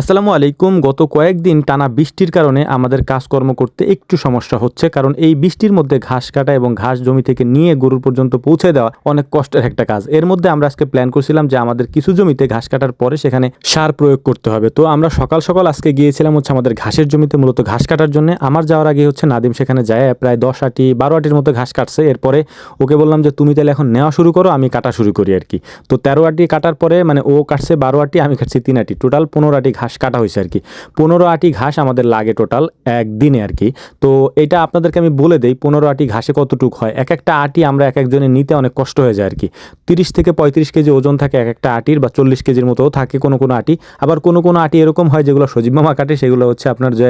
আসসালামু আলাইকুম। গত কয়েকদিন টানা বৃষ্টির কারণে আমাদের কাজকর্ম করতে একটু সমস্যা হচ্ছে, কারণ এই বৃষ্টির মধ্যে ঘাস কাটা এবং ঘাস জমি থেকে নিয়ে গরুর পর্যন্ত পৌঁছে দেওয়া অনেক কষ্টের একটা কাজ। এর মধ্যে আমরা আজকে প্ল্যান করছিলাম যে আমাদের কিছু জমিতে ঘাস কাটার পরে সেখানে সার প্রয়োগ করতে হবে। তো আমরা সকাল সকাল আজকে গিয়েছিলাম হচ্ছে আমাদের ঘাসের জমিতে, মূলত ঘাস কাটার জন্য। আমার যাওয়ার আগে হচ্ছে নাদিম সেখানে যায়, প্রায় দশ আটি, বারো আটির মতো ঘাস কাটছে। এরপরে ওকে বললাম যে, তুমি তাহলে এখন নেওয়া শুরু করো, আমি কাটা শুরু করি আর কি তো তেরো আটি কাটার পরে মানে ও কাটছে বারো আটি, আমি কাটছি তিন আটি। টোটাল পনেরো আটি ঘাস কাটা হয়েছে আর কি। পনেরো আটি ঘাস আমাদের লাগে টোটাল একদিনে আর কি। তো এটা আপনাদেরকে আমি বলে দেই, পনেরো আটি ঘাসে কতটুক হয়? এক একটা আটি আমরা এক একজনে নিতে অনেক কষ্ট হয়ে যায় আর কি। তিরিশ থেকে পঁয়ত্রিশ কেজি ওজন থাকে এক একটা আটির বা চল্লিশ কেজির মতো থাকে কোনো কোনো আটি। আবার কোনো কোনো আটি এরকম হয় যেগুলো সজীব মামা কাটে, সেগুলো হচ্ছে আপনার যে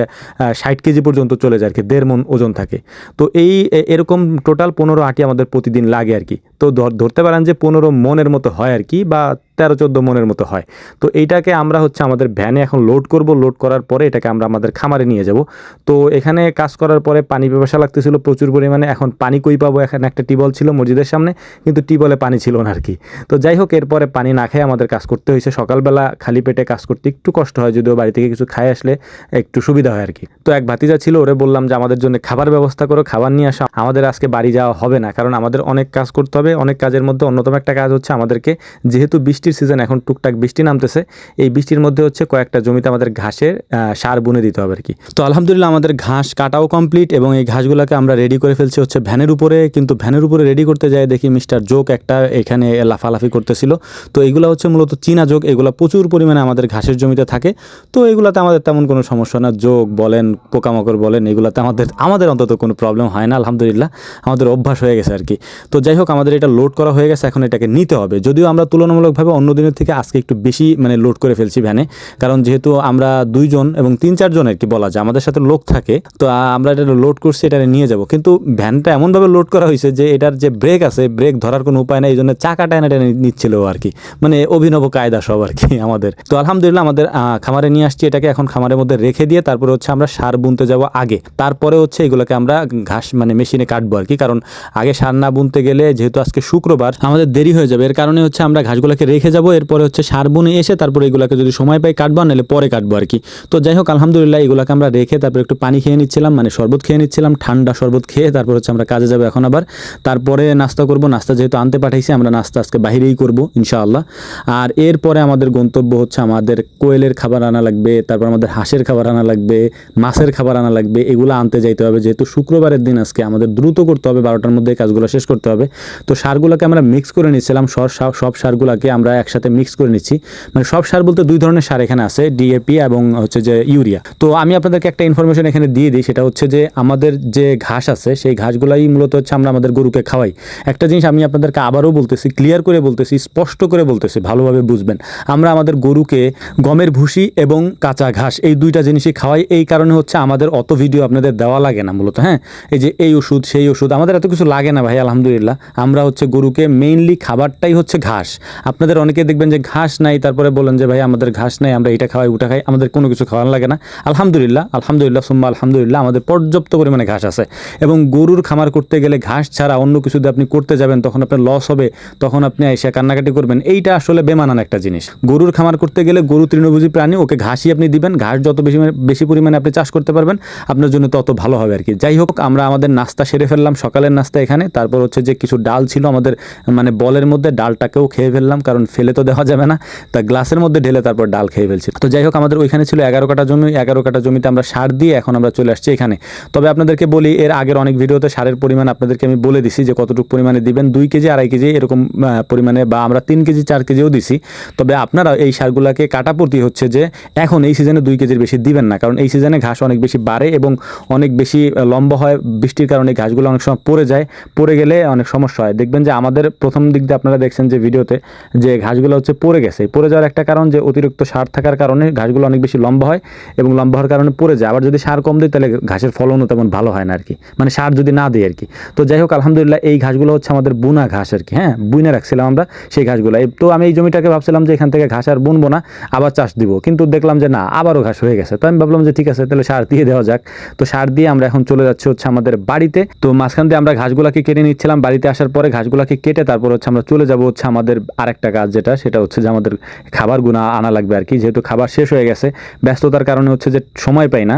ষাট কেজি পর্যন্ত চলে যায় আর কি, দেড় মন ওজন থাকে। তো এই এরকম টোটাল পনেরো আটি আমাদের প্রতিদিন লাগে আর কি। তো ধরতে পারেন যে পনেরো মনের মতো হয় আর কি বা তেরো চোদ্দ মনের মতো হয়। তো এইটাকে আমরা হচ্ছে আমাদের ভ্যানে এখন লোড করব লোড করার পরে এটাকে আমরা আমাদের খামারে নিয়ে যাব। তো এখানে কাজ করার পরে পানি ব্যবসা লাগতেছিল প্রচুর পরিমাণে, এখন পানি কই পাবো? এখানে একটা টিবল ছিল মসজিদের সামনে, কিন্তু টিবলে পানি ছিল না আর কি তো যাই হোক, এরপরে পানি না খেয়ে আমাদের কাজ করতে হয়েছে। সকালবেলা খালি পেটে কাজ করতে একটু কষ্ট হয়, যদিও বাড়ি থেকে কিছু খায় আসলে একটু সুবিধা হয় আর কি তো এক ভাতিজা ছিল, ওরে বললাম যে, আমাদের জন্য খাবার ব্যবস্থা করো, খাবার নিয়ে আসা। আমাদের আজকে বাড়ি যাওয়া হবে না, কারণ আমাদের অনেক কাজ করতে হবে, অনেক কাজের মধ্যে অন্যতম একটা কাজ হচ্ছে আমাদেরকে যেহেতু বৃষ্টির সিজন এখন টুকটাক বৃষ্টি নামতেছে। এই বৃষ্টির মধ্যে হচ্ছে কয়েকটা জমিতে আমাদের ঘাসের সার বুনে দিতে হবে আর কি তো আলহামদুলিল্লাহ আমাদের ঘাস কাটাও কমপ্লিট এবং এই ঘাসগুলোকে আমরা রেডি করে ফেলছি হচ্ছে ভ্যানের উপরে। কিন্তু ভ্যানের উপরে রেডি করতে যাই দেখি মিস্টার জোক একটা এখানে লাফালাফি করতেছিল। তো এগুলো হচ্ছে মূলত চীনা যোগ এগুলো প্রচুর পরিমাণে আমাদের ঘাসের জমিতে থাকে। তো এগুলাতে আমাদের তেমন কোনো সমস্যা না। যোগ বলেন, পোকামাকড় বলেন, এগুলাতে আমাদের আমাদের অন্তত কোনো প্রবলেম হয় না, আলহামদুলিল্লাহ। আমাদের অভ্যাস হয়ে গেছে আর কি তো যাই হোক, আমাদের এটা লোড করা হয়ে গেছে, এখন এটাকে নিতে হবে। যদিও আমরা তুলনামূলকভাবে অন্য দিনের থেকে আজকে একটু বেশি মানে লোড করে ফেলছি ভ্যানে কারণ যেহেতু আমরা দুইজন এবং তিন চারজন আর কি বলা যায়, আমাদের সাথে লোক থাকে, তো আমরা এটা লোড করছি, এটা নিয়ে যাব। কিন্তু ভ্যানটা এমনভাবে লোড করা হয়েছে যে এটার যে ব্রেক আছে ব্রেক ধরার কোনো উপায় নেই, এই জন্য চাকাটা এনে টেনে নিচ্ছিল আর কি। মানে অভিনব কায়দা সব আর কি আমাদের। তো আলহামদুলিল্লাহ আমাদের খামারে নিয়ে আসছি এটাকে, এখন খামারের মধ্যে রেখে দিয়ে তারপরে হচ্ছে আমরা সার বুনতে যাব আগে। তারপরে হচ্ছে এগুলোকে আমরা ঘাস মানে মেশিনে কাটবো আর কি। কারণ আগে সার না বুনতে গেলে, যেহেতু আজকে শুক্রবার, আমাদের দেরি হয়ে যাবে। এর কারণে হচ্ছে আমরা ঘাসগুলোকে রেখে যাব, এরপরে হচ্ছে সার বুনে এসে তারপরে এগুলোকে যদি সময় পাই কাটবো নাহলে পরে কাটবো আর কি। তো যাই হোক আলহামদুলিল্লাহ এগুলোকে আমরা রেখে তারপরে একটু পানি খেয়ে নিচ্ছিলাম মানে শরবত খেয়ে নিচ্ছিলাম, ঠান্ডা শরবত খেয়ে তারপর হচ্ছে আমরা কাজে যাব এখন আবার। তারপরে নাস্তা করব, নাস্তা যেহেতু আনতে পাঠাইছি, আমরা নাস্তা আজকে বাহিরেই করব, ইনশাআল্লাহ। আর এরপরে আমাদের গন্তব্য হচ্ছে আমাদের কোয়েলের খাবার আনা লাগবে, তারপর আমাদের হাঁসের খাবার আনা লাগবে, মাছের খাবার আনা লাগবে, এগুলো আনতে যাইতে হবে যেহেতু শুক্রবারের দিন আজকে, আমাদের দ্রুত করতে হবে, বারোটার মধ্যে কাজগুলো শেষ করতে হবে। তো সারগুলোকে আমরা মিক্স করে সব সব সারগুলোকে আমরা একসাথে মিক্স করে নিচ্ছি। মানে সব সার বলতে দুই ধরনের সার এখানে আছে ডিএপি এবং হচ্ছে যে ইউরিয়া। তো আমি আপনাদেরকে একটা ইনফরমেশন এখানে দিয়ে দিই, সেটা হচ্ছে যে আমাদের যে ঘাস আছে, সেই ঘাসগুলাই মূলত হচ্ছে আমরা আমাদের গরুকে খাওয়াই। একটা জিনিস আমি আপনাদেরকে আবারও বলতেছি ক্লিয়ার করে বলতেছি, স্পষ্ট করে বলতেছি, ভালোভাবে বুঝবেন। আমরা আমাদের গরুকে গমের ভুসি এবং কাঁচা ঘাস এই দুইটা জিনিসই খাওয়াই। এই কারণে হচ্ছে আমাদের অত ভিডিও আপনাদের দেওয়া লাগে না মূলত হ্যাঁ? এই যে এই ওষুধ, সেই ওষুধ, আমাদের এত কিছু লাগে না ভাই, আলহামদুলিল্লাহ। আমরা হচ্ছে গরুকে মেইনলি খাবারটাই হচ্ছে ঘাস। আপনাদের অনেকে দেখবেন যে ঘাস নাই, তারপরে বলেন যে, ভাই, আমাদের ঘাস নাই, আমরা এটা খাওয়াই, ওটা খাই। আমাদের কোনো কিছু খাওয়ানো লাগে না। আলহামদুলিল্লাহ আলহামদুলিল্লাহ, সুম্মা আলহামদুলিল্লাহ, আমাদের পর্যাপ্ত পরিমাণে ঘাস আছে। এবং গরুর খামার করতে গেলে ঘাস ছাড়া অন্য কিছু যদি আপনি করতে যাবেন, তখন আপনার লস হবে, তখন আপনি এসে কান্নাকাটি করবেন। এইটা আসলে বেমানান একটা জিনিস। গরুর খামার করতে গেলে গরু তৃণভোজী প্রাণী, ওকে ঘাসই আপনি দিবেন। ঘাস যত বেশি বেশি পরিমাণে আপনি চাষ করতে পারবেন, আপনার জন্য তত ভালো হবে আর কি যাই হোক, আমরা আমাদের নাস্তা সেরে ফেললাম সকালের নাস্তা এখানে। তারপর হচ্ছে যে কিছু ডাল ছিল আমাদের মানে বলের মধ্যে, ডালটাকেও খেয়ে ফেললাম, কারণ ফেলে তো দেওয়া যাবে না। তা গ্লাসের মধ্যে ঢেলে তারপর ডাল খেয়ে ফেলছি। তো যাই হোক, আমাদের ওইখানে ছিল এগারো কাটা জমি। এগারো কাটা জমিতে আমরা সার দিয়ে এখন আমরা চলে আসছি এখানে। তবে আপনাদেরকে বলি, এর আগের অনেক ভিডিওতে সারের পরিমাণ আপনাদেরকে আমি বলে দিছি যে কতটুকু পরিমাণে দিবেন। দুই কেজি, আড়াই কেজি এরকম পরিমাণে বা আমরা তিন কেজি, চার কেজিও দিছি। তবে আপনারা এই সারগুলোকে কাটাপতি হচ্ছে যে এখন এই সিজনে দুই কেজির বেশি দিবেন না। কারণ এই সিজনে ঘাস অনেক বেশি বাড়ে এবং অনেক বেশি লম্বা হয়। বৃষ্টির কারণে ঘাসগুলো অনেক সময় পড়ে যায়। পড়ে গেলে অনেক সমস্যা হয়। দেখবেন যে আমাদের প্রথম দিক দিয়ে আপনারা দেখছেন যে ভিডিওতে যে ঘাসগুলো হচ্ছে পড়ে গেছে। পড়ে যাওয়ার একটা কারণ যে অতিরিক্ত সার থাকার কারণে ঘাসগুলো অনেক বেশি লম্বা হয় এবং লম্বা হওয়ার কারণে পড়ে যায়। আবার যদি সার কম দিই তাহলে ঘাসের ফলনও তেমন ভালো হয় না আর কি। মানে সার যদি না দিই আর কি। তো যাই হোক, আলহামদুলিল্লাহ এই ঘাসগুলো হচ্ছে আমাদের বুনা ঘাস আর কি। হ্যাঁ বুনে রাখছিলাম আমরা সেই ঘাসগুলো। তো আমি এই জমিটাকে ভাবছিলাম যে এখান থেকে ঘাস আর বুনবো না, আবার চাষ দিব। কিন্তু দেখলাম যে না, আবারও ঘাস হয়ে গেছে। তো আমি ভাবলাম যে ঠিক আছে, তাহলে সার দিয়ে দেওয়া যাক। তো সার দিয়ে আমরা এখন চলে যাচ্ছি হচ্ছে আমাদের বাড়িতে। তো মাঝখান দিয়ে আমরা ঘাসগুলাকে কেটে নিচ্ছিলাম। বাড়িতে আসার পরে ঘাসগুলাকে কেটে তারপর হচ্ছে আমরা চলে যাব হচ্ছে আমাদের আরেকটা কাজ কাজ যেটা, সেটা হচ্ছে যে আমাদের খাবার খাবারগুলো আনা লাগবে আর কি। যেহেতু খাবার শেষ হয়ে গেছে, ব্যস্ততার কারণে হচ্ছে যে সময় পাই না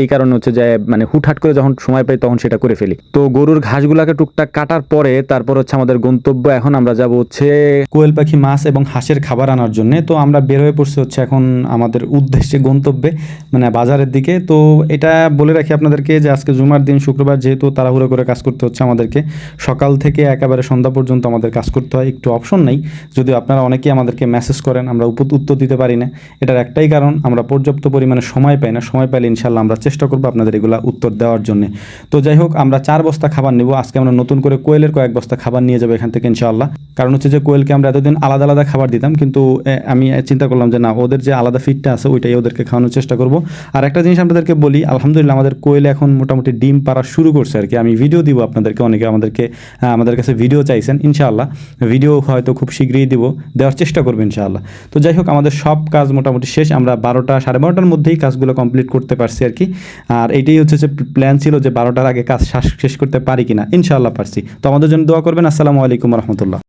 এই কারণে হচ্ছে যে মানে হুটহাট করে যখন সময় পাই তখন সেটা করে ফেলি। তো গরুর ঘাসগুলাকে টুকটাক কাটার পরে তারপর হচ্ছে আমাদের গন্তব্য এখন আমরা যাব হচ্ছে কোয়েল পাখি, মাছ এবং হাঁসের খাবার আনার জন্য। তো আমরা বের হয়ে পড়ছি হচ্ছে এখন আমাদের উদ্দেশ্যে গন্তব্যে মানে বাজারের দিকে। তো এটা বলে রাখি আপনাদেরকে যে আজকে জুমার দিন, শুক্রবার যেহেতু তাড়াহুড়ো করে কাজ করতে হচ্ছে আমাদেরকে, সকাল থেকে একেবারে সন্ধ্যা পর্যন্ত আমাদের কাজ করতে হয়, একটু অপশন নেই। যদিও আপনারা অনেকেই আমাদেরকে মেসেজ করেন, আমরা উত্তর দিতে পারি না। এটার একটাই কারণ, আমরা পর্যাপ্ত পরিমাণে সময় পাই না। সময় পাইলে ইনশাল্লাহ আমরা চেষ্টা করব আপনাদের এগুলা উত্তর দেওয়ার জন্য। তো যাই হোক, আমরা চার বস্তা খাবার নেব। আজকে আমরা নতুন করে কোয়েলের কয়েক বস্তা খাবার নিয়ে যাব এখান থেকে ইনশাআল্লাহ। কারণ হচ্ছে যে কোয়েলকে আমরা এতদিন আলাদা আলাদা খাবার দিতাম, কিন্তু আমি চিন্তা করলাম যে না, ওদের যে আলাদা ফিডটা আছে, ওইটাই ওদেরকে খাওয়ানোর চেষ্টা করব। আর একটা জিনিস আপনাদেরকে বলি, আলহামদুলিল্লাহ আমাদের কোয়েল এখন মোটামুটি ডিম পাড়া শুরু করছে আর কি। আমি ভিডিও দিব আপনাদেরকে, অনেকে আমাদেরকে আমাদের কাছে ভিডিও চাইছেন, ইনশাআল্লাহ। ভিডিও হয়তো খুব শীঘ্রই দিব। দেওয়ার চেষ্টা করব ইনশাআল্লাহ। তো যাই হোক, আমাদের সব কাজ মোটামুটি শেষ। আমরা বারোটা, সাড়ে বারোটার মধ্যেই কাজগুলো কমপ্লিট করতে পারছি আর কি। আর এইটাই হচ্ছে যে প্ল্যান ছিল যে বারোটার আগে কাজ শেষ- করতে পারি কিনা। ইনশাআল্লাহ পারছি। তো আমাদের জন্য দোয়া করবেন। আসসালামু আলাইকুম রহমতুল্লাহ।